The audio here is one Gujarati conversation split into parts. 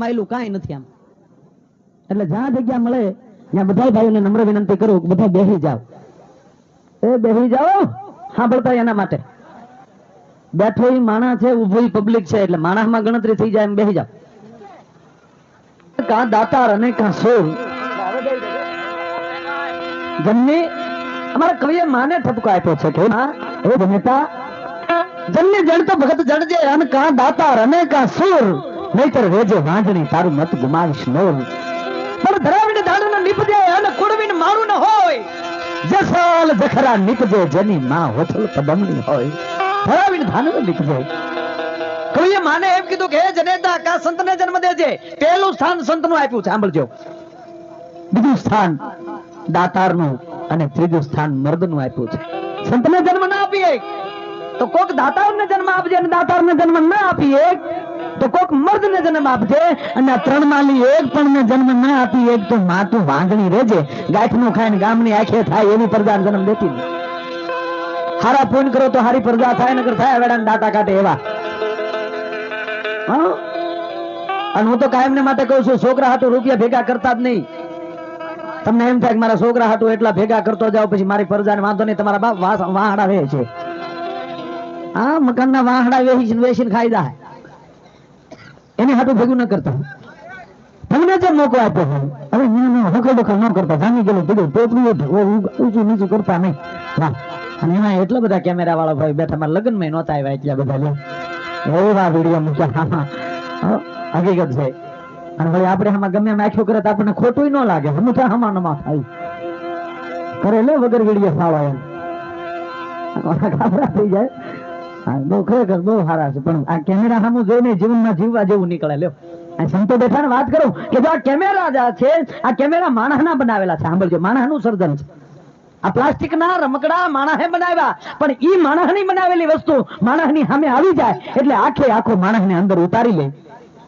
માયલું કાંઈ નથી આમ. એટલે જ્યાં જગ્યા મળે, ત્યાં બધા ભાઈઓને નમ્ર વિનંતી કરું બધા બેસી જાઓ. એ બેસી જાઓ, સાંભળતા એના માટે. બેઠો ઈ માણસ છે ઊભો પબ્લિક છે, એટલે માણસમાં ગણતરી થઈ જાય એમ બેસી જાઓ. કાં દાતાર અને કાં સોળ જમની અમારા કવિએ માને ઠપકો આપ્યો છે કે એ જનતા જન્ય જણ તો ભગત જણજે અને કા દાતાર અને કા સુર. નહીતર વેજે વાંજણી તારું મત ગુમાવીશ નો પણ ધરાવીને દાડું નીપજે અને કુડવીને મારું ન હોય જસાલ જખરા નીપજે જેની માં હોથલ પદમણી હોય. ધરાવીને ધાનું નીપજે. કોઈએ માને એમ કીધું કે જનેતા, કા સંતને જન્મ દેજે? પહેલું સ્થાન સંતનું આપ્યું છે, સાંભળજો. બીજું સ્થાન દાતારનું અને ત્રીજું સ્થાન મર્દનું આપ્યું છે. સંતને જન્મ ના આપીએ. તો કોક દાતારને જન્મ આપજે અને દાતારને જન્મ ના આપીએ. તો કોક મર્દને જન્મ આપજે અને આ ત્રણ માલી એક પણ ને જન્મ ના આપી, એક તો માતું વાંગણી રહેજે ગાંઠનું ખાઈને ગામની આંખે થાય એવી પ્રજા જન્મ દેતી હારા પૂન કરો તો હારી પ્રજા થાય નગર થાય વેડા દાતા કાઢે એવા. અને હું તો કાયમ ને માટે કહું છું, છોકરા હાટુ રૂપિયા ભેગા કરતા જ નહીં. તમને એમ થાય કે મારા છોકરા હાટુ એટલા ભેગા કરતો જાવ પછી મારી પરજાને વાંધો નહીં, તમારા બાપ વાસ- વાહડા વે છે. આ મકાનના વાહડા વેચીને વેચીને ખાઈ જાય. એને હાટું ભેગું ન કરતા તમને જે મોકો આપ્યો છે હવે અહીંયા હકલ દખલ ન કરતા. જામી ગયેલું કીધું ટોપલું ઊંચું નીચું કરતા નહીં. અને એમાં એટલા બધા કેમેરા વાળા ભાઈ બેઠા, મારા લગ્નમાં નહોતા આવ્યા એટલા બધા એવા વીડિયો મૂક્યા. હકીકત છે. અને ભાઈ આપણે આમાં ગમે એમ આખ્યો કરે તો આપણને ખોટું ન લાગે. હંમેશા હમા નમા થાય કરે લે વગર વીડિયો સાળો એમ. ગાભરા થઈ જાય. બહુ ખરેખર બહુ સારા છે. પણ આ કેમેરા સામે જોઈને જીવનમાં જીવવા જેવું નીકળે. લ્યો. સંતો બેઠા ને વાત કરું કે જો આ કેમેરા છે, આ કેમેરા માણસના બનાવેલા છે. સાંભળજો, માણસનું સર્જન છે. આ પ્લાસ્ટિક ના રમકડા માણસે બનાવ્યા, પણ ઈ માણસની બનાવેલી વસ્તુ માણસની સામે આવી જાય એટલે આખે આખો માણસને અંદર ઉતારી લે.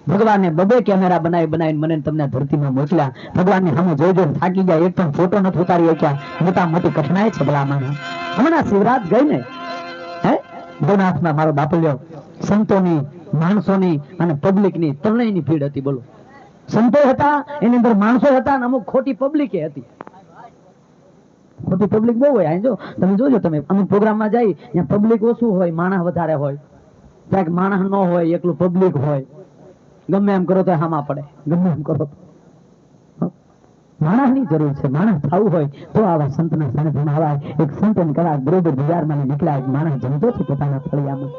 ભગવાને બબે કેમેરા બનાવી બનાવીને મને તમને ધરતીમાં મોકલ્યા. ભગવાનની સામે જોઈ જોઈને થાકી ગયા. એક પણ ફોટો નથી ઉતારી શક્યા. મોટા મોટી કઠિનાઈ છે ભલા માણસ. હમણાં શિવરાત ગઈ ને ભવનાથમાં મારો બાપલ્યો સંતોની, માણસોની અને પબ્લિકની ત્રણેયની ભીડ હતી, બોલો. સંતો હતા, એની અંદર માણસો હતા અમુક ખોટી પબ્લિકે હતી. ખોટી પબ્લિક બહુ હોય જો, તમે જોજો, તમે અમુક પ્રોગ્રામમાં જાય, ત્યાં પબ્લિક ઓછું હોય, માણસ વધારે હોય. ક્યાંક માણસ ન હોય, એકલું પબ્લિક હોય. ગમે એમ કરો તો હામા પડે, ગમે એમ કરો તો. માણસની જરૂર છે, માણસ થવું હોય તો આવા સંતના સાનિધ્યમાં આવા એક સંત એમ કલાક બરોબર બજારમાં નીકળ્યા એક માણસ જમતો છે પોતાના ફળિયામાં.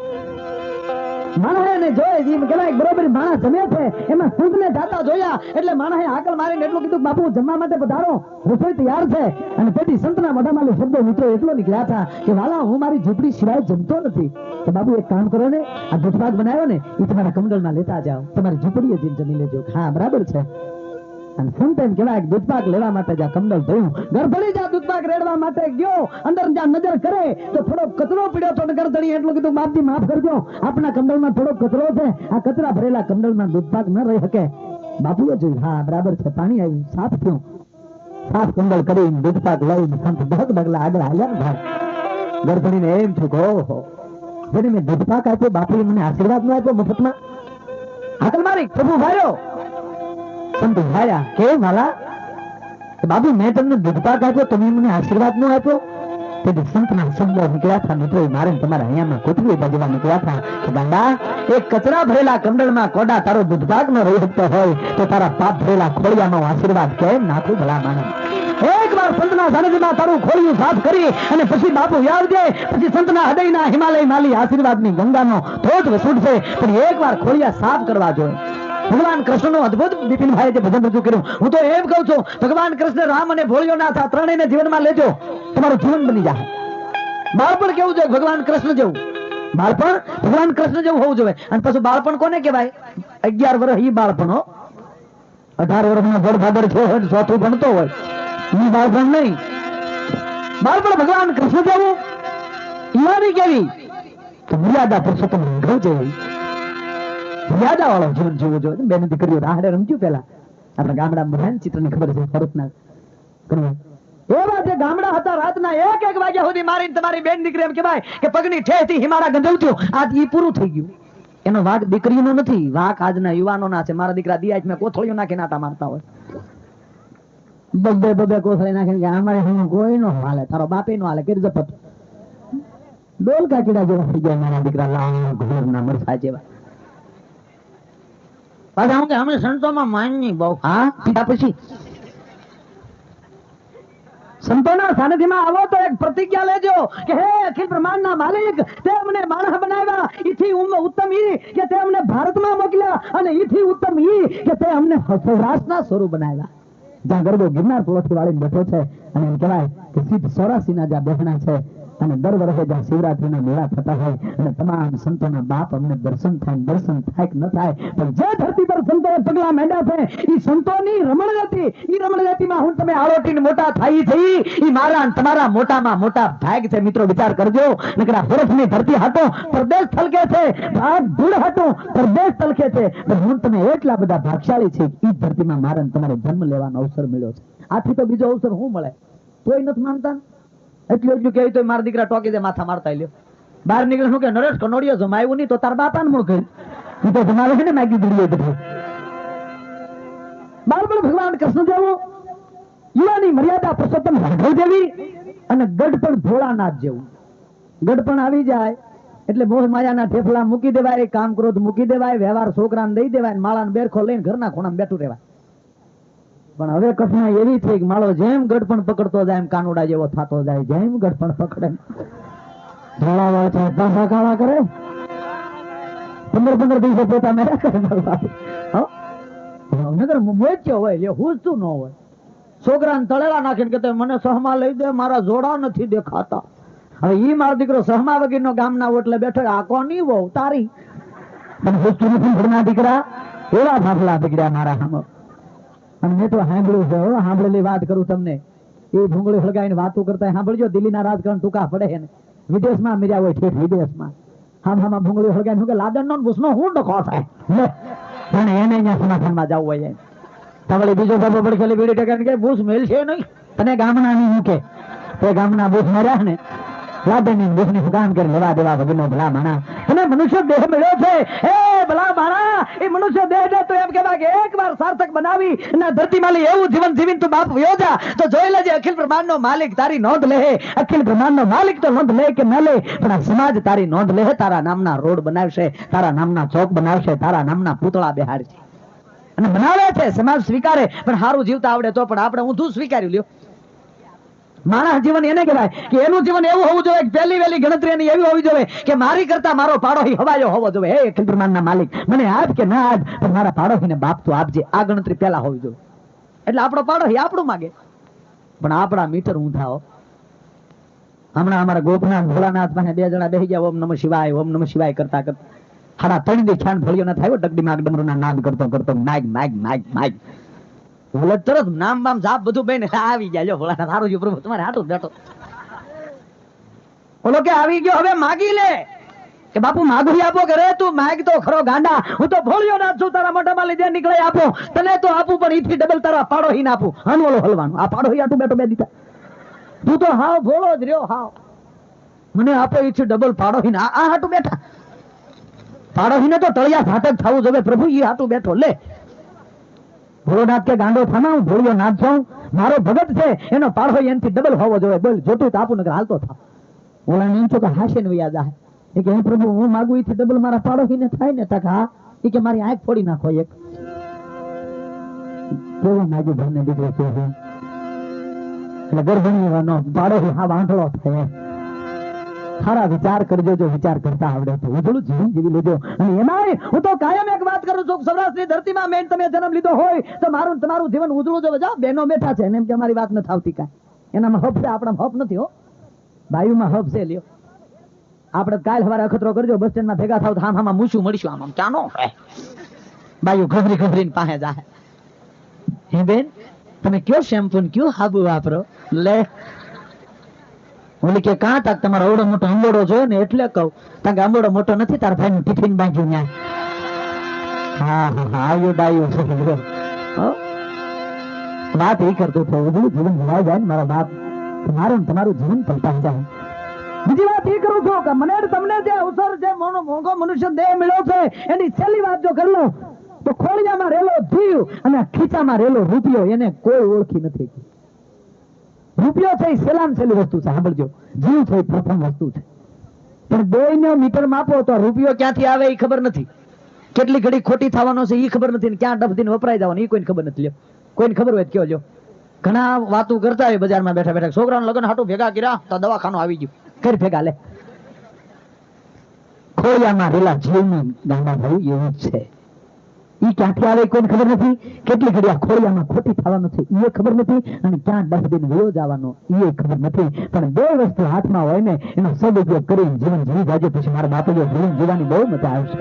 માણસે એને જોયે જીમ કહેવાય બરોબર માણસ જમે છે, એમાં સંતને જાતા જોયા. એટલે માણસે આકલ મારીને એટલું કીધું બાપુ, જમવા માટે પધારો, રસોઈ તૈયાર છે. અને તેથી સંતના મોઢામાં શબ્દો મિત્રો એટલો નીકળ્યા હતા કે, વાલા, હું મારી ઝૂંપડી સિવાય જમતો નથી. તો બાબુ એક કામ કરો ને, આ દૂધપાક બનાવ્યો ને એ તમારા કમંડલમાં લેતા જાઓ. તમારી ઝૂંપડીએ જમી લેજો. હા, બરાબર છે. અને સંત એમ કહેવાય કે દૂધપાક લેવા માટે જ્યાં કમંડલ થયું ગરધણી જ્યાં દૂધપાક રેડવા માટે ગયો, અંદર જ્યાં નજર કરે, તો થોડો કચરો પીડ્યો તો ગરધણી એટલું કીધું બાપજી માફ કરજો આપણા કમંડલમાં થોડો કચરો છે, આ કચરા ભરેલા કમંડલમાં દૂધપાક ન રહી શકે. બાપુએ જોયું, હા, બરાબર છે, પાણી આવ્યું, સાફ થયું. સાફ કમંડલ કરીને દૂધપાક લઈને સંત દહક બગલા આગળ હાલ્યા ને ભાઈ ગરધણીને એમ થયું કે, ઓહો, જેને મેં દૂધપાક આપ્યો, બાપુએ મને આશીર્વાદ ન આપ્યો મફતમાં. આગળ મારી, પ્રભુ ભાઈઓ સંત ભાયા કે વાલા બાબુ, મેં તમને દૂધપાક આપ્યો, તમે મને આશીર્વાદ નો આપ્યો? કે નાખું, ભલા માણસ? એક વાર સંતના તારું ખોળિયું સાફ કરી અને પછી બાપુ આવજે પછી સંતના હૃદયના હિમાલય માલી આશીર્વાદની ગંગાનો ધોધ છૂટશે પણ એક વાર ખોળિયા સાફ કરવા જોઈએ. ભગવાન કૃષ્ણનું અદ્ભુત બિપિનભાઈ જે ભજન રજૂ કર્યું, હું તો એમ કહું છું, ભગવાન કૃષ્ણ રામ અને ભોળિયો આ ત્રણેયને જીવનમાં લેજો, તમારું જીવન બની જાય. બાળપણ કેવું જોઈએ ભગવાન કૃષ્ણ જેવું. બાળપણ ભગવાન કૃષ્ણ જેવું હોવું જોઈએ. અને પછી બાળપણ કોને કહેવાય? અગિયાર વર્ષ ઈ બાળપણ, હો. અઢાર વર્ષનો ભડ ભાદર થયો હોય ચોથું ભણતો હોય. ઈ બાળપણ નહીં. બાળપણ ભગવાન કૃષ્ણ જેવું. ઈવાની કેવી? તો મર્યાદા પુરુષોત્તમ જેવી. મર્યાદા વાળો જીવન જીવવું જોઈએ. બેન દીકરીઓ, રાહડે રમજ્યું પેલા આપણા ગામડા બધાને ચિત્રની ખબર છે ભરતના એવા જે ગામડા હતા રાતના એક એક વાગ્યા સુધી મારી તમારી બેન દીકરી એમ કહેવાય કે પગની ઠેથી હિમારા ગંધવતું આજ ઈ પૂરું થઈ ગયું. એનો વાક દીકરીનો નથી. વાક આજના યુવાનોના છે. મારા દીકરા દિયા મેં કોથળીઓ નાખી આટા મારતા હોય. બબે બબે કોથળી નાખીને કે અમારે હું કોઈ નો હાલે, તારો બાપે નો હાલે, કરી જપત ડોલ કાકીડા જેવા થઈ ગયા મારા દીકરા લાવ ઘોર ના મરસા જેવા. પાછા હું કે અમે સંતોમાં માનની બહુ. હા? પીધા પછી? સંતોના સાનિધ્યમાં આવો તો એક પ્રતિજ્ઞા લેજો કે હે અખિલ બ્રહ્માંડના માલિક, તે અમને માણસ બનાવ્યા. ઈથી ઉત્તમ ઈ કે તે અમને ભારતમાં મોકલ્યા અને ઈથી ઉત્તમ ઈ કે તે અમને સૌરાષ્ટ્રના સ્વરૂપ બનાવ્યા. જ્યાં ગરબો ગિરનાર પર્વતથી વાળીને બેઠો છે અને એમ કહેવાય કે સિદ્ધ સૌરાશીના જ્યાં બહેણા છે અને દર વર્ષે જ્યાં શિવરાત્રીના મેળા થતા હોય અને તમામ સંતોના બાપ અમને દર્શન થાય દર્શન થાય કે ન થાય, પણ જે ધરતી પર સંતો પગલા માંડ્યા છે, ઈ સંતોની રમણગતિ, ઈ રમણગતિમાં હું તમે આરોટીને મોટા થાય થઈ એ મારા તમારા મોટામાં મોટા ભાગ છે. મિત્રો, વિચાર કરજો, નકરા બરફની ધરતી હતો પ્રદેશ થલકે છે, ભાગ ધૂળ હતો પ્રદેશ તલકે છે. પણ હું તમે એટલા બધા ભાગશાળી છે એ ધરતીમાં મારા તમારે જન્મ લેવાનો અવસર મળ્યો છે. આથી તો બીજો અવસર હું મળે? કોઈ નથી માનતા? એટલું એટલું કેવી તો મારા દીકરા ટોકી દે, માથા મારતા લ્યો. બહાર નીકળે શું કે, નરેશ કનોડિયો જમાયું નહીં તો તાર બાપા ને મૂળ હું તો જમાવે છે ને માગી દીધી બધું. બાળપણ ભગવાન કૃષ્ણ જેવો યુવાની મર્યાદા પુરુષોત્તમ રાઘવ જેવી અને ગઢપણ ભોળાનાથ જેવું. ગઢપણ આવી જાય, એટલે મોહ માયાના ઠેફલા મૂકી દેવાય કામ ક્રોધ મૂકી દેવાય, વ્યવહાર છોકરાને દઈ દેવાય, માળાને બેરખો લઈને ઘરના ખૂણામાં બેઠું રહેવાય. પણ હવે કઠણાઈ એવી થઈ કે માળો જેમ ગઢપણ પકડતો જાય એમ કાનુડા જેવો થતો જાય, જેમ ગઢપણ પકડે. ધોળા કાળા કરે. પંદર પંદર દિવસે પોતા કરે મારો બાપ. નગર મોચ્યો હોય, એ હુજતું ન હોય. છોકરાને તળેલા નાખીને કે મને સહમા લઈ દે, મારા જોડા નથી દેખાતા. હવે ઈ મારો દીકરો સહમા વગીરનો ગામના ઓટલે બેઠો, આ કોની વહુ? તારી. પણ હુજતું નથી ભણના દીકરા? એવા ફાફલા દીકરા મારા સામે. અને મેં તો સાંભળ્યું છે સાંભળેલી વાત કરું તમને. એ ભૂંગળી હળગાઈને વાતો કરતા સાંભળજો, દિલ્હીના રાજકારણ ટૂંકા પડે ને. વિદેશમાં મીર્યા હોય ઠેઠ વિદેશમાં. હામ હામાં ભૂંગળી હળગાઈને શું કે લાદનનો ભૂસનો હું ડખો થાય? પણ એને અહીંયા સમાધાનમાં જવું હોય. તમારે બીજો બાબો પડખેલી બીડી ટકા કે, ભૂસ મેલશે નહીં. તને ગામના ની હું કે? તે ગામના ભૂસ મર્યા ને લાદનની ભૂસની કામ કરી લેવા દેવા વગરનો ભલા માણા અને મનુષ્ય દેહ મળ્યો છે. હે ભલા મારા, એ મનુષ્ય દેહ ને તો એમ કહેવા કે એકવાર સાર્થક બનાવી અને ધરતી માલી એવું જીવન જીવીને તું બાપ યોજા તો જોઈ લેજે અખિલ બ્રહ્માંડ નો માલિક તારી નોંધ લે. અખિલ બ્રહ્માંડ નો માલિક તો નોંધ લે કે ન લે, પણ આ સમાજ તારી નોંધ લે, તારા નામના રોડ બનાવશે, તારા નામના ચોક બનાવશે, તારા નામના પૂતળા બેહાડશે. અને બનાવે છે, સમાજ સ્વીકારે, પણ સારું જીવતા આવડે તો પણ આપણે ઊંધું સ્વીકારી લ્યો. માણસ જીવન એને કહેવાય કે એનું જીવન એવું હોવું જોઈએ પહેલી વહેલી ગણતરી એની એવી હોવી જોઈએ કે મારી કરતા મારો પાડોશી હવાયો હોવો જોઈએ. હે અખિલ માલિક, મને આપ કે ના આપ, પણ મારા પાડોશીને બાપ તો આપજે આ ગણતરી પહેલા હોવી જોઈએ. એટલે આપણો પાડોશી આપણું માગે. પણ આપણા મીટર ઊંધાઓ હમણાં અમારા ગોપનાથ, ભોળાનાથ પાસે બે જણા બેસી ગયા, ઓમ નમઃ શિવાય, ઓમ નમઃ શિવાય કરતા કરતા. હાડા ત્રણ દી ખ્યાન ભળ્યો ના થાય ડગડી માગ ડમરૂના નાદ કરતો કરતો નાગ નાગ નાગ માગ. બોલે તરત નામ બામ જાપ બધું બેન આવી ગયા જો ભોળાનાથ સારું જો પ્રભુ, તમારે હાટું બેઠો. ઓલો કે આવી ગયો, હવે માગી લે. કે બાપુ માગુરી આપો કે રે, તું માગ તો ખરો ગાંડા. હું તો ભોળ્યો ના છું, તારા મોઢામાં લીધે નીકળે આપો. તને તો આપું, પણ ઈથી ડબલ તારા પાડોહી ના આપું. હનવોલો હલવાનું. આ પાડોહી આટું બેઠો બે દીધા. તું તો હાવ ભોળો જ રહ્યો, હાવ. મને આપો ઈથી ડબલ પાડોહી ના આ હાટું બેઠા. પાડોશીને તો તળિયા ફાટક થવું જોઈએ પ્રભુ, ઈ હાટું બેઠો. લે. ભોળોનાથ કે ગાંડો હું ભોળિયો નાથ છું મારો ભગત છે, એનો પાડો એનથી ડબલ હોવો જોઈએ. બોલ, જોતું તો નગર હાલતો થા ઓલા એમ છો હાશે ને યાદ આ એ કે પ્રભુ, હું માગું એથી ડબલ મારા પાડોશીને થાય ને તક એ કે મારી આંખ ફોડી નાખો એક. કેવો નાગી ભાઈને દીકરો છે એટલે ગર્ભણી વાનો પાડો હા, વાંઢળો થાય સારા વિચાર કરજો જો વિચાર કરતા આવડે તો. ઉજળું જીવન જીવી લેજો. અને એમાંય હું તો કાયમ એક વાત કરું છું સૌરાષ્ટ્રની ધરતીમાં મેન તમે જન્મ લીધો હોય, તો મારું તમારું જીવન ઉજળું જો જાઓ બહેનો બેઠા છે. એમ કે અમારી વાત નથી આવતી કાંઈ. એનામાં હપ છે આપણા હપ નથી, હો. ભાઈઓમાં હપ છે, લ્યો. આપણે કાલ સવારે અખતરો કરજો, બસ સ્ટેન્ડમાં ભેગા થાવ તો આમ આમાં મૂછું મળીશું આમ આમ. ચાનો બાયુ ગભરી ઘભરીને પાસે જાય. હે બેન, તમે કયો શેમ્પુ કયો હાબુ વાપરો? લે. ઓલી કે, કાં તાક તમારો અવડો મોટો અંબોડો જોયો ને એટલે કહું. કારણ કે અંબોડો મોટો નથી, તારા ભાઈ ટિફિન બાંધ્યું ત્યાં હા હા આવ્યો ડાયો વાત એ કરતો હતો બધું જીવન ભૂલાઈ જાય ને મારા બાપ. તમારું તમારું જીવન પલટાઈ જાય. બીજી વાત એ કરું છું કે મને તમને જે અવસર, જે મોંઘો મનુષ્ય દેહ મળ્યો છે, એની છેલ્લી વાત જો કરી લઉં તો ખોળિયામાં રહેલો જીવ અને ખીચામાં રેલો રૂપિયો એને કોઈ ઓળખી નથી રૂપિયો છે સેલામ છેલ્લી વસ્તુ છે, સાંભળજો. જીવ છે પ્રથમ વસ્તુ છે. પણ બેયનો મીટર માપો તો રૂપિયો ક્યાંથી આવે એ ખબર નથી. કેટલી ઘડી ખોટી થવાનો છે એ ખબર નથી ક્યાં ડબધીને વપરાઈ જવાનો એ કોઈને ખબર નથી, લ્યો. કોઈને ખબર હોય કયો જો ઘણા વાતો કરતા હોય બજારમાં બેઠા બેઠા, છોકરાનું લગ્ન હાટું ભેગા કર્યા, તો દવાખાનું આવી ગયું. કરી ભેગા લે. ખોળિયામાં રેલા જીવનું ગાંડા ભાઈ એવું છે. ઈ ક્યાંથી આવે કોઈને ખબર નથી? કેટલી ઘડી આ ખોળિયામાં ખોટી થવાનું છે એ ખબર નથી? અને ક્યાં ડસ્ટબિન વયો જવાનો એ ખબર નથી. પણ બે વસ્તુ હાથમાં હોય ને, એનો સદુપયોગ કરીને જીવન જીવી જાજો, પછી મારા બાપુ જીવન જીવવાની બહુ મજા આવશે.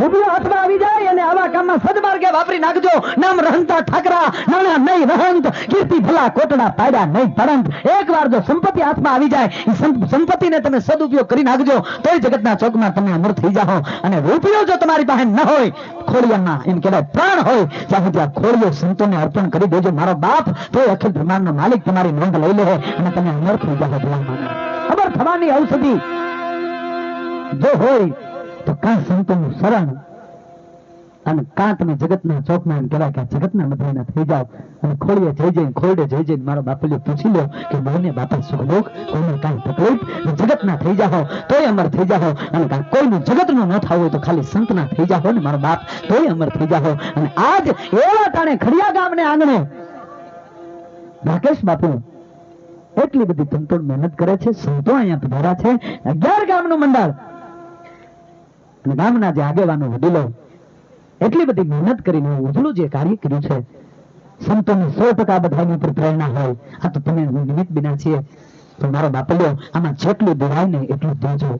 રૂપિયો હાથમાં આવી જાય અને આવા કામમાં સદમાર્ગે વાપરી નાખજો. નામ રહંતા ઠાકરા, નાણા નહીં રહંત, કીર્તિ ભલા કોટડા પાડ્યા નહીં તરંત એકવાર જો સંપત્તિ હાથમાં આવી જાય સંપત્તિને તમે સદુપયોગ કરી નાખજો, તોય જગતના ચોકમાં તમે અમર થઈ જાઓ. અને રૂપિયો જો તમારી પાસે ન હોય ખોડિયામાં એમ કહેવાય. પ્રાણ હોય ત્યાં સુધી ખોડિયો સંતોને અર્પણ કરી દેજો. મારો બાપ તો અખિલ બ્રહ્માંડનો માલિક, તમારી નોંધ લઈ લે અને તમે અમર થઈ જાઓ અમર થવાની ઔષધિ. જો હોય, તો કાં સંતોનું શરણ અને કાં તમે જગતના ચોકમાં એમ કહેવાય કે જગતના મધ્યના થઈ જાઓ અને ખોળીએ જઈ જઈને ખોરડે જઈ જઈને મારો બાપલીઓ પૂછી લો કે મને બાપા સુખલોક કોઈને કાંઈ તકલીફ? જગતના થઈ જાઓ, તોય અમર થઈ જાઓ. અને કોઈનું જગતનું ન થવું હોય તો ખાલી સંતના થઈ જાઓ ને મારો બાપ, તોય અમર થઈ જાઓ. અને આજ એવા ટાણે ખડિયા ગામને આંગણે રાકેશ બાપુ એટલી બધી તંતોડ મહેનત કરે છે, સંતો અહીંયા પધાર્યા છે. અગિયાર ગામનું મંડળ. અને ગામના જે આગેવાનો, વડીલો એટલી બધી મહેનત કરીને ઉજળું જે કાર્ય કર્યું છે, સંતોને સો ટકા બધાની ઉપર પ્રેરણા હોય. આ તો તમે નિમિત્ત બિના છીએ તો મારો બાપલ્યો, આમાં જેટલું દેવાય ને એટલું દેજો.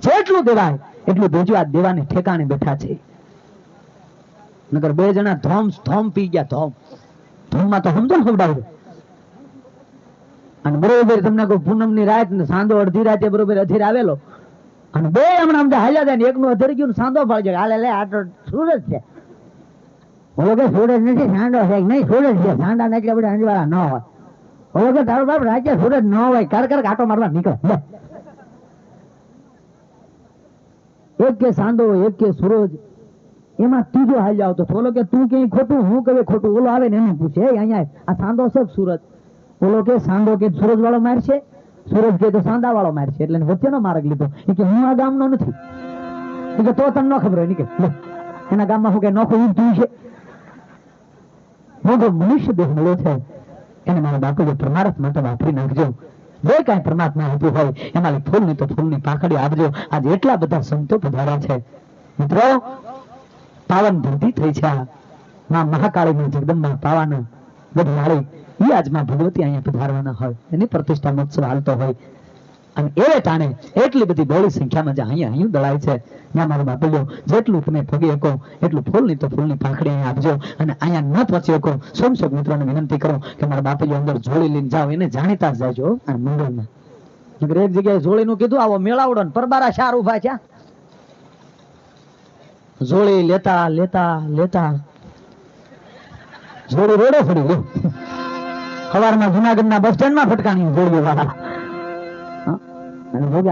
જેટલું દેવાય, એટલું દેજો આ દેવાને ઠેકાણે બેઠા છે. નગર બે જણા ધોમ ધોમ પી ગયા, ધોમ. ધોમમાં તો સમજો ને ખવડાવું અને બરોબર તમને કોઈ પૂનમની રાત ને સાંજો અડધી રાતે બરોબર અધીર આવેલો. અને બે હમણાં આમ હાલ્યા હતા એકનું અધરી ગયું સાંધો ફાળજો હાલે, લે, આ તો સુરત છે. ઓલો કે સુરત નથી સાંડો છે. નહીં સુરત છે. સાંડા એટલે બધા અંજવાળા ન હોય. ઓલો કે, તારો બાપ રાજ્ય સુરત ન હોય કર કર કાંટો મારવા નીકળે. એક કે સાંડો એક કે સુરજ. એમાં ત્રીજો હાલ આવતો ઓલો કે, તું કઈ ખોટું? હું કવે ખોટું? ઓલો આવે ને એને પૂછે અહીંયા આ સાંદો છે સુરત ઓલો કે સાંદો કે સુરજ વાળો માર છે સુરજ કે તો સાંદા વાળો માર છે, એટલે વચ્ચેનો માર્ગ લીધો. કે હું આ ગામનો નથી. કે તો તને ન ખબર હોય. કે એના ગામમાં શું કે નોખું યુદ્ધ થયું છે. મોટો મનુષ્ય દેહ મળ્યો છે. એને મારા બાપુએ પરમાર્થ માટે વાપરી નાખજો. જે કાંઈ પરમાત્મા આપ્યું હોય, એમાં ફૂલની તો ફૂલની પાખડી આપજો. આજે એટલા બધા સંતો પધાર્યા છે. મિત્રો, પાવન ધરતી થઈ છે આ. મહાકાળી મહાકાળીની જગદંબા પાવાના ગઢવાળી ઈ આજમાં ભગવતી અહીંયા પધારવાના હોય. એની પ્રતિષ્ઠા મહોત્સવ હાલતો હોય. અને એ ટાણે એટલી બધી બહોળી સંખ્યામાં જે અહીંયા અહીં દળાય છે, ત્યાં મારું બાપલ્યો જેટલું તમે પગી શકો, એટલું ફૂલની તો ફૂલની પાંખડી અહીંયા આપજો. અને અહીંયા ન પહોંચી શકો. સોમ સોમ મિત્રોને વિનંતી કરો કે મારા બાપલ્યો અંદર જોડી લઈને જાઓ, એને જાણીતા જ જાજો આ મંડળમાં. નગર એક જગ્યાએ જોડીનું કીધું, આવો મેળાવડો ને પરબારા શાર ઊભા છે. જોડી લેતા લેતા લેતા. જોડી રોડે ફરી ગયો. સવારમાં જુનાગઢના બસ સ્ટેન્ડમાં ફટકાણી જોડીઓ વાળા?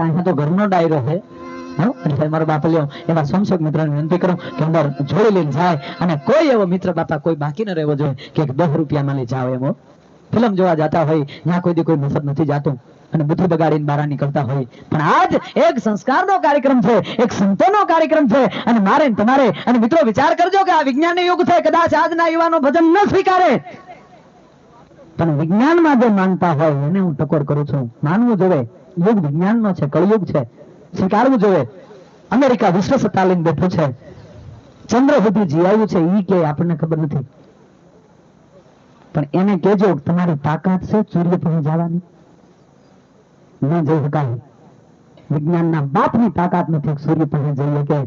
અહીંયા તો ઘરનો ડાયરો છે. ન બુદ્ધિ બગાડીને બહાર નીકળતા હોય. પણ આજ એક સંસ્કારનો કાર્યક્રમ છે, એક સંતોનો કાર્યક્રમ છે અને મારે તમારે અને મિત્રો વિચાર કરજો કે આ વિજ્ઞાન યુગ છે, કદાચ આજના યુવાનો ભજન ન સ્વીકારે. પણ વિજ્ઞાનમાં જે માનતા હોય એને હું ટકોર કરું છું. માનવું જોવે. યુગ વિજ્ઞાનનો છે, કળયુગ છે. સ્વીકારવું જોવે. અમેરિકા વિશ્વ સત્તા લઈને બેઠું છે. ચંદ્ર સુધી જીવાયું છે, ઈ કે આપણને ખબર નથી. પણ એને કેજો તમારી તાકાત છે સૂર્ય પર જવાની. ન જઈ શકાય. વિજ્ઞાનના બાપની તાકાત નથી, સૂર્ય પાસે જઈએ કે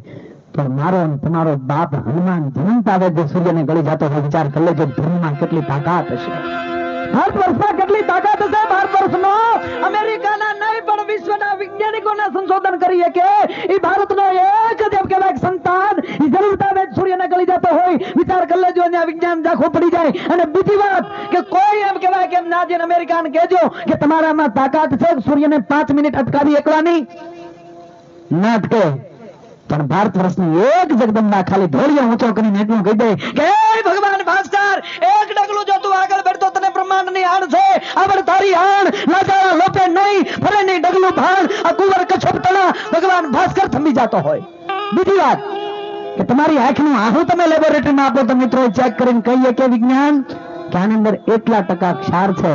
પણ મારો તમારો બાપ હનુમાન ધનંત આવે જે સૂર્યને ગળી જતો હોય, વિચાર કરી લેજો, ધર્મમાં કેટલી તાકાત હશે. ભારત વર્ષમાં કેટલી તાકાત છે ભારત વર્ષનો અમેરિકાના નહીં, પણ વિશ્વના વૈજ્ઞાનિકોના સંશોધન કરીએ કે એ ભારતનો એક જ એમ કહેવાય સંતાન. એ જરૂરતા સૂર્યને ગળી જતો હોય. વિચાર કરી લેજો, અને વિજ્ઞાન ઝાખું પડી જાય. અને બીજી વાત કે કોઈ એમ કહેવાય કે ના જઈને અમેરિકાને કહેજો કે તમારામાં તાકાત છે, સૂર્યને પાંચ મિનિટ અટકાવી એકવાની. ના અટકે. પણ ભારત વર્ષની એક જગદંબા ખાલી ઢોળિયો ઊંચો કરીને એટલું કહી દે કે ભગવાન ભાસ્કર, એક ડગલું જો તું આગળ બેઠતો તને બ્રહ્માંડની આણ છે. આવડ તારી આણ. લાજાળા લોપે નહીં ફરે નહીં ડગલું ભાણ. આ કુંવર કચ્છપ તણા ભગવાન ભાસ્કર થંભી જાતો હોય. બીજી વાત કે તમારી આંખનું આહું તમે લેબોરેટરીમાં આપો તો મિત્રો ચેક કરીને કહીએ કે વિજ્ઞાન કે આની અંદર એટલા ટકા ક્ષાર છે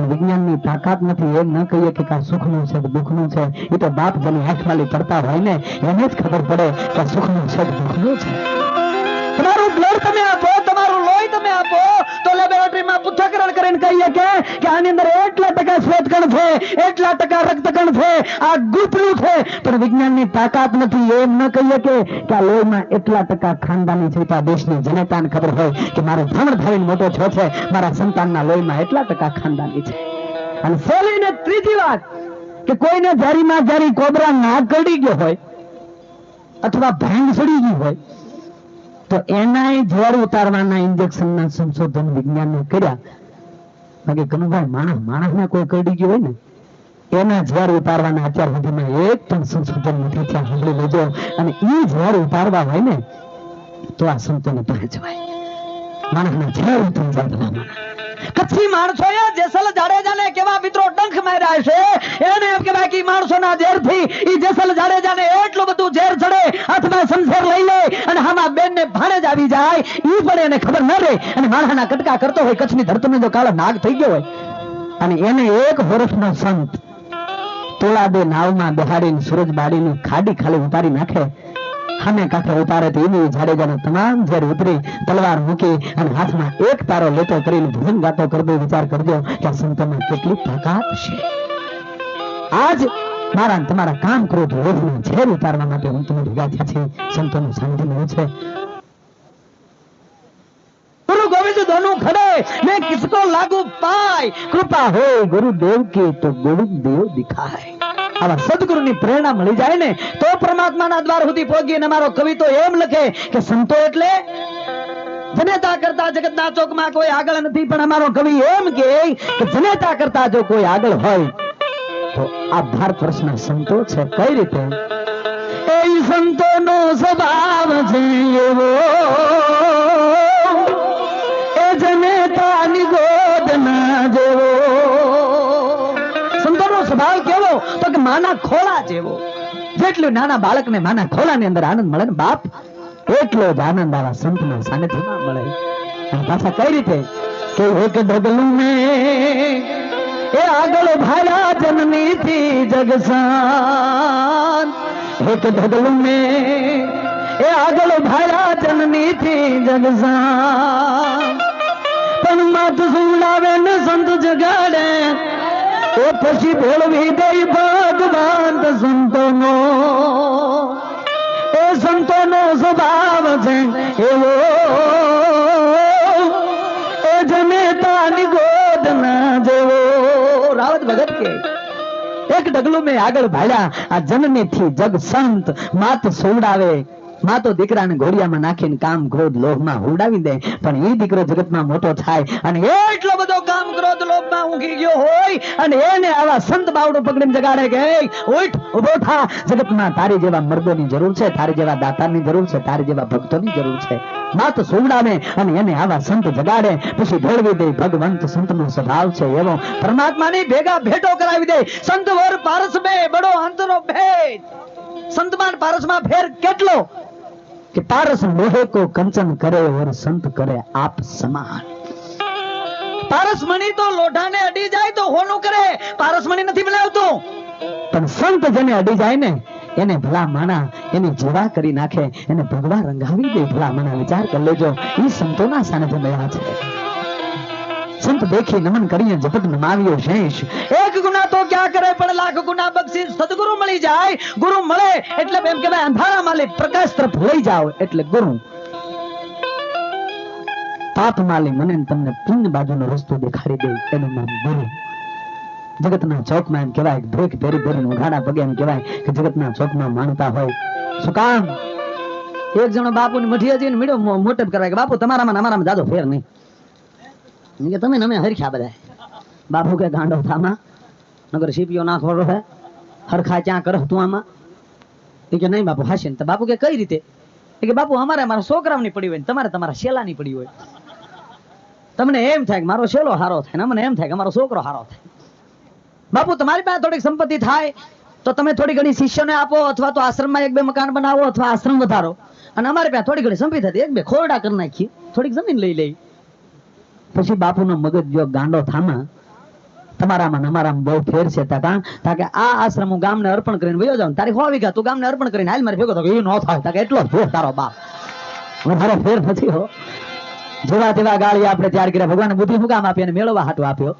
વિજ્ઞાનની તાકાત નથી, એમ ન કહીએ કે આ સુખનું છે કે દુઃખનું છે. એ તો બાપ બની આંખવાલી પડતા હોય ને, એને જ ખબર પડે કે સુખ સુખનું છે કે દુઃખનું છે. તમારું બ્લડ તમે આપો લોહી તમે આપો. તો લેબોરેટરીમાં પૃથ્થકરણ કરીને કહીએ કે આની અંદર એટલા ટકા શ્વેતકણ છે, એટલા ટકા રક્તકણ છે, આ ગુપલું છે. પણ વિજ્ઞાનની તાકાત નથી. એમ ન કહીએ કે કે આ લોહીમાં એટલા ટકા ખાનદાની છે દેશની જનતાને ખબર હોય કે મારો ભ્રમણ ધાવીને મોટો છો છે. મારા સંતાનના લોહીમાં એટલા ટકા ખાનદાની છે. અને છેલ્લી ત્રીજી વાત, કે કોઈને જારીમાં જારી કોબરા ના કરડી ગયો હોય, અથવા ભાંગ સડી ગયું હોય તો એનાય ઝેર ઉતારવાના ઇન્જેક્શનના સંશોધન વિજ્ઞાનને કર્યા. બાકી કનુભાઈ, માણસ, માણસને કોઈ કરડી ગયું હોય ને, એના ઝેર ઉતારવાના અત્યાર સુધીમાં એક પણ સંશોધન નથી ત્યાં સાંભળી લેજો. અને એ ઝેર ઉતારવા હોય ને, તો આ સંતોને પાસે જવાય માણસના ઝેર ઉતરી જાય. કચ્છી માણસોએ જેસલ જાડેજાને કેવા મિત્રો ડંખ માર્યા છે? એને એમ કહેવાય કે માણસોના ઝેરથી ઈ જેસલ જાડેજાને એટલું બધું ઝેર ચડે, હાથમાં સંસાર લઈ લે અને હામાં બેનને ભાણે જ આવી જાય. ઈ પણ એને ખબર ન રહે. અને માણસના કટકા કરતો હોય, કચ્છની ધરતીને જો કાળો નાગ થઈ ગયો હોય, અને એને એક વર્ષનો સંત તોળા બે નાવમાં બહાડીને સૂરજ બાળીની ખાડી ખાલી ઉતારી નાખે સામે કાંઠે ઉતારે તો એની તમામ ઝેર ઉતરી તલવાર મૂકી અને હાથમાં એક તારો લેતો કરીને ભજન ગાતો કરતો વિચાર કરજો કે આ સંતોમાં કેટલી તાકાત છે. આજ મારા તમારા કામ ક્રોધ લોભનું ઝેર ઉતારવા માટે હું તમે ભેગા થયા છે સંતોનું સાનિધ્ય મળ્યું છે. ગુરુ ગોવિંદ મેં કિસકો લાગુ પાય. કૃપા હો ગુરુદેવ કે તો ગુરુદેવ દિખાય. આવા સદગુરુની પ્રેરણા મળી જાય ને, તો પરમાત્માના દ્વાર સુધી પહોંચી ને મારો કવિ એમ લખે કે સંતો એટલે જનેતા કરતા જગતના ચોકમાં કોઈ આગળ નથી, પણ અમારો કવિ એમ કે જનેતા કરતા જો કોઈ આગળ હોય, તો આ ભારત વર્ષના સંતો છે. કઈ રીતે? એ સંતોનો સ્વભાવ છે એવો. માના ખોળા જેવો. જેટલું નાના બાળકને માના ખોળાની અંદર આનંદ મળે ને બાપ, એટલો જ આનંદ આવા સંતના સાનિધ્યમાં મળે. અને પાછા કઈ રીતે? કે એક ડગલું મેં, એ આગળ ભાયા જનની થી જગસાન. એક ડગલું મે, એ આગળ ભાયા જનની થી જગસાન. પણ માત સુવડાવે ને સંત જગાડે એ પછી ભોળવી દઈ ભગવાન સંતોનો. એ સંતોનો સ્વભાવ છે એવો. એ જનેતાની ગોદ ના જેવો. રાવત ભગત કે, એક ડગલું મેં આગળ ભાડ્યા આ જનની થી જગ સંત માત સોવડાવે. માં તો દીકરાને ઘોડિયામાં નાખીને કામ, ક્રોધ, લોભમાં હુડાવી દે. પણ એ દીકરો જગતમાં મોટો થાય અને એટલો બધો કામ, ક્રોધ, લોભમાં ઊંઘી ગયો હોય અને એને આવા સંત બાવડું પકડીને જગાડે કે ઉઠ ઊભો થા. જગતમાં તારી જેવા મર્દોની જરૂર છે, તારી જેવા દાતાની જરૂર છે, તારી જેવા ભક્તોની જરૂર છે. માત સુવડાવે અને એને આવા સંત જગાડે, પછી ભેળવી દે. ભગવંત સંતનો સ્વભાવ છે એવો. પરમાત્માની ભેગા ભેટો કરાવી દે. સંત વર પારસ બે, બડો અંતનો ભેદ. સંતમાન પારસમાં ફેર કેટલો? કે પારસ મોહે કો કંચન કરે ઓર સંત કરે આપ સમાન. પારસમણી તો લોઢાને અડી જાય તો હોનું કરે. પારસ મણી નથી બનાવતો પણ સંત જેને અડી જાય ને, એને ભલા માણા, એને જેવા કરી નાખે, એને ભગવા રંગાવી દે ભલા માણા. વિચાર કરી લેજો એ સંતોના સાનિધ્ય મળ્યા છે. સંત દેખી નમન કરીએ, જગત નમાવ્યો શેષ. એક ગુના તો ક્યાં કરે? પણ લાખ ગુના બક્ષી સદગુરુ મળી જાય. ગુરુ મળે એટલે એમ કહેવાય અંધારામાં લઈ પ્રકાશ તરફ લઈ જાઓ એટલે ગુરુ. પાપ માલી મને તમને પિંડ બાજુનો રસ્તો દેખાડી દે, એનું નામ ગુરુ. જગતના ચોકમાં એમ કહેવાય ભેખ ભેરી ભેરી ઉઘાડા પગે એમ કહેવાય કે જગતના ચોકમાં માનતા હોય. શું કામ? એક જણો બાપુની મઠીએ ને મીડો મોટપ કરાય કે, બાપુ, તમારામાં અમારામાં જાજો ફેર નહીં. મેં તમે ને હરખ્યા બધા. બાપુ કે ગાંડો થામાં નગર સીપીઓ નાખવાનો હે. હરખા ક્યાં કરહ તું આમાં? કે નહીં બાપુ, હાશે તો બાપુ કે કઈ રીતે? કે બાપુ, અમારે મારા છોકરાઓની પડી હોય તમારે તમારા શેલાની પડી હોય. તમને એમ થાય કે મારો શેલો હારો થાય ને મને એમ થાય કે મારો છોકરો હારો થાય. બાપુ, તમારી પાસે થોડીક સંપત્તિ થાય તો તમે થોડી ઘણી શિષ્યોને આપો અથવા તો આશ્રમમાં એક બે મકાન બનાવો અથવા આશ્રમ વધારો. અને અમારી પાસે થોડી ઘણી સંપત્તિ હતી. એક બે ખોરડા કરી નાખી. થોડીક જમીન લઈ લઈ. પછી બાપુનો મગજ જો ગાંડો થામા, તમારામાં અમારામાં બહુ ફેર છે તાકા તાકે આ આશ્રમ હું ગામને અર્પણ કરીને વયો જાઉં તારી હો વીઘા તું ગામને અર્પણ કરીને હાલ મારે ભેગો થયો એ નો થાય. તાકે એટલો ફેર તારો બાપ. વધારે ફેર નથી હો. જેવા તેવા ગાળી આપણે ત્યાર કર્યા. ભગવાન બુદ્ધિ હું કામ આપી? અને મેળવવા હાટો આપ્યો.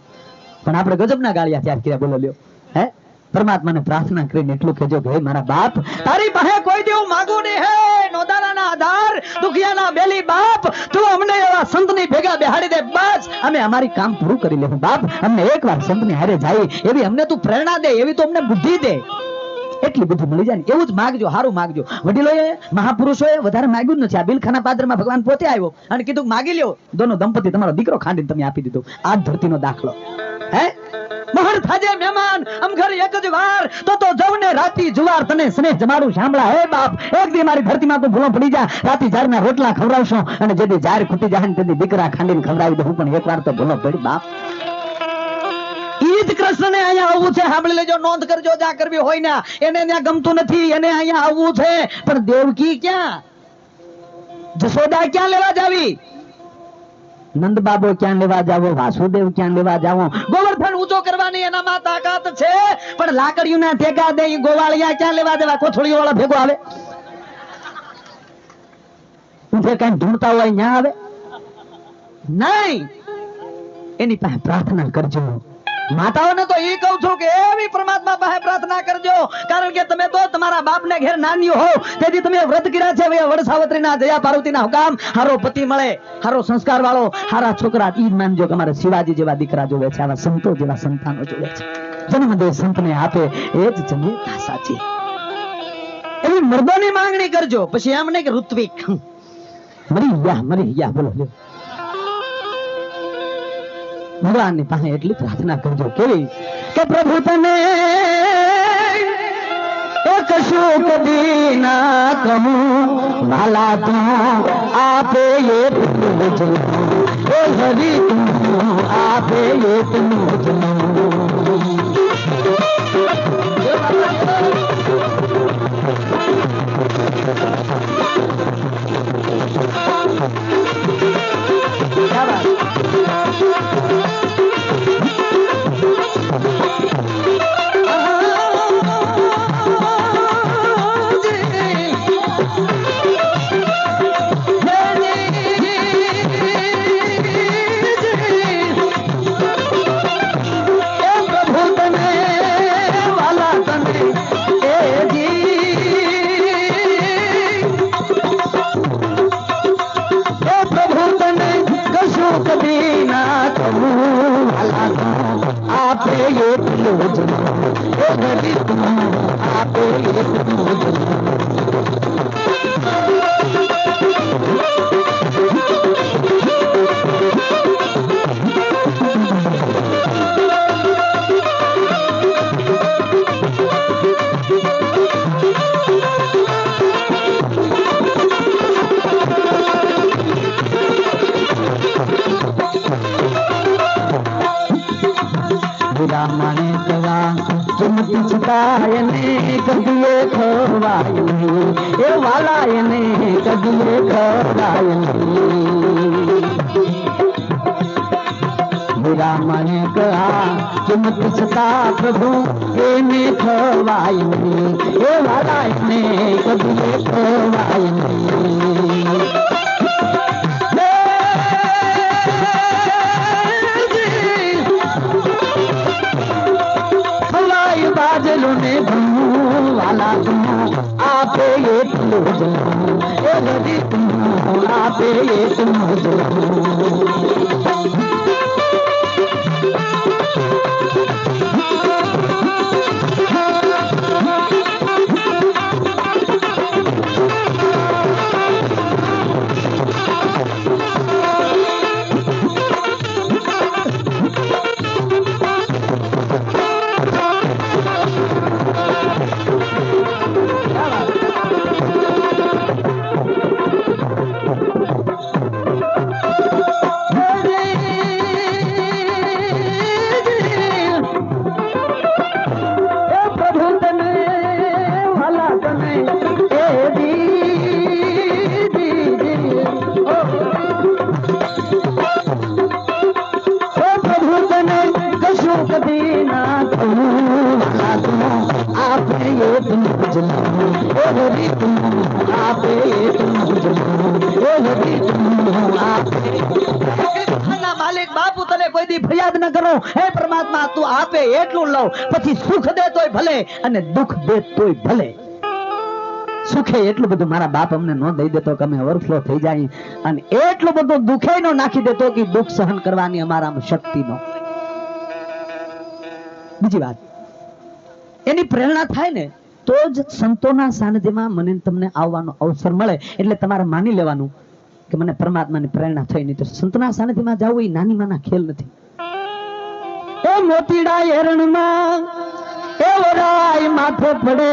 પણ આપણે ગજબના ગાળિયા ત્યાર કર્યા, બોલો લ્યો. હે? પરમાત્માને પ્રાર્થના કરીને એટલું કહેજો કે મારા બાપ, તારી પાસે કોઈ દેવું માંગુ નહીં હે. દુખિયાના બેલી બાપ, તું અમને એવા સંતની ભેગા બેહાડી દે, બસ. અમે અમારી કામ પૂરું કરી લેવું, બાપ. અમને એકવાર સંતની હારે જાય, એવી અમને તું પ્રેરણા દે, એવી તું અમને બુદ્ધિ દે. એટલી બુદ્ધિ મળી જાય એવું જ માગજો સારું માગજો. વડીલોએ, મહાપુરુષોએ વધારે માગ્યું નથી. આ બિલખાના પાદરમાં ભગવાન પોતે આવ્યો અને કીધું, માગી લ્યો. દોનો દંપતી તમારો દીકરો ખાંડીને તમે આપી દીધો. આ ધરતીનો દાખલો. હે? મહર થાજે, મહેમાન અમ ઘર એક જ વાર. તો તો રાતી જુવાર તને સ્નેહ જમાડું, સાંભળા. હે બાપ, એક દી મારી ધરતીમાં તું ભૂલો પડી જા. રાતી ઝાડના રોટલા ખવડાવશો અને જેદી ઝાડ ખૂટી જાય ને તેથી દીકરા ખાંડીને ખવડાવી દઉં. પણ એકવાર તો ભૂલો પડી, બાપ. કૃષ્ણને અહીંયા આવવું છે. સાંભળી લેજો, નોંધ કરજો, જા કરવી હોય ને. એને ત્યાં ગમતું નથી, એને અહીંયા આવવું છે. પણ દેવકી ક્યાં? જશોદા ક્યાં લેવા જાવી? નંદ બાબો ક્યાં લેવા જાવો, વાસુદેવ ક્યાં લેવા જાવો? ગોવર્ધન ઊંચો કરવાની એનામાં તાકાત છે, પણ લાકડીઓના ઠેકા દે ગોવાળિયા ક્યાં લેવા દેવા? કોથળીઓ વાળા ભેગો આવે. ઊંચે કઈ ઢૂંઢતા હોય, ન્યા આવે. નહીં! એની પાસે પ્રાર્થના કરજો. માતાઓને તો એ કહું છું કે એવી પરમાત્મા પાસે પ્રાર્થના કરજો. કારણ કે તમે તો તમારા બાપને ઘેર નાની હો તેથી તમે વ્રત કર્યા છે વડસાવત્રીના જયા પાર્વતીના હુકામ. હારો પતિ મળે, હારો સંસ્કાર વાળો હારા છોકરા, ઈ માનજો કે અમારે શિવાજી જેવા દીકરા જોવે છે, આવા સંતો જેવા સંતાનો જોવે છે. જન્મ દે સંતને આપે, એ જ જન્મતા સાચી. એવી મર્દોની માંગણી કરજો. પછી એમ નહીં કે ઋત્વિક. મરી ગયા મરી ગયા બોલો. ભગવાનની પાસે એટલી પ્રાર્થના કરજો કેવી કે પ્રભુ તને એ કશું કદી ના કહું વાલા આપે એ પૂજન. એ હરી તું આપે એ પૂજન. क्या એ વાલા એને કદીએ ખવાય નહીં વિરામણે કહા કિંમત છતા પ્રભુ એને ખવાય એ વાલા એને કદીએ ખવાય નહીં એટલું જ એ બધી બધું મારા બાપ અમને ન દઈ દેતો કે અમે થઈ જાય. અને એટલું બધું દુખે નો નાખી દેતો કે દુઃખ સહન કરવાની અમારામાં શક્તિ નો બીજી વાત. એની પ્રેરણા થાય ને, તો જ સંતોના સાનિધ્યમાં મને તમને આવવાનો અવસર મળે. એટલે તમારે માની લેવાનું કે મને પરમાત્માની પ્રેરણા થઈ નહીં તો સંતના સાનિધ્યમાં જવું એ નાની માના ખેલ નથી. એ મોતીડા એરણમાં એ વરાય માથે પડે.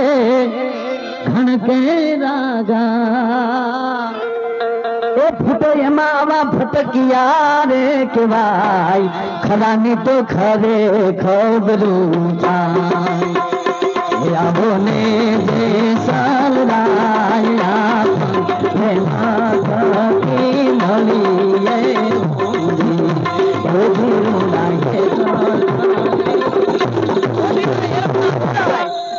ઘણ કે રાગા એ આવા ભટકિયા રે કેવાય ખરાની તો ખરે ખબરું આવો ને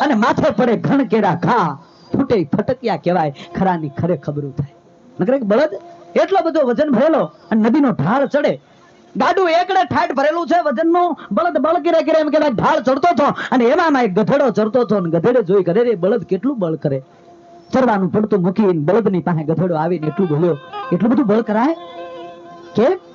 અને માથે પડે ઘણ કેરા ઘા. ફૂટે ફટકિયા કહેવાય. ખરાની ખરે ખબરું થાય. નકરે બળદ એટલો બધો વજન ભરેલો અને નદીનો ઢાળ ચડે. ગાડું એકડે ઠાઠ ભરેલું છે, વજનનો બળદ બળ કિરે કિરે એમ કે ઢાળ ચડતો હતો અને એમાં એક ગધેડો ચડતો હતો અને ગધેડે જોઈ કરે રે, બળદ કેટલું બળ કરે? ચરવાનું પડતું મૂકીને બળદની પાસે ગધેડો આવીને એટલું બોલ્યો, એટલું બધું બળ કરાય? કેમ?